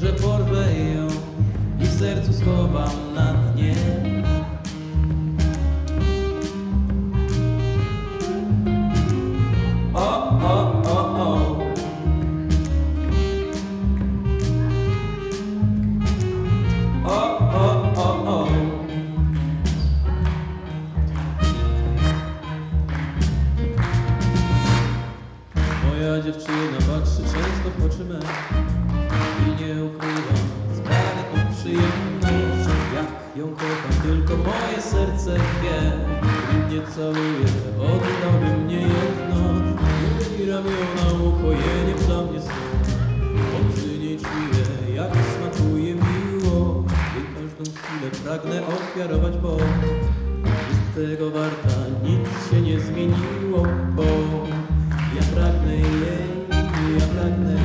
że porwę ją i w sercu schowam na dnie. O, o, o, o. O, o, o, o. Moja dziewczyna patrzy często w oczy me. Ją kocham, tylko moje serce wie. Gdy mnie całuje, oddałby mnie jedno. I ramiona ucho, nie dla mnie są. Oczy nie czuję, jak smakuje miło. Gdy każdą chwilę pragnę ofiarować, bo Jest tego warta, nic się nie zmieniło, bo Ja pragnę jej, ja pragnę,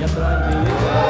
ja pragnę jej.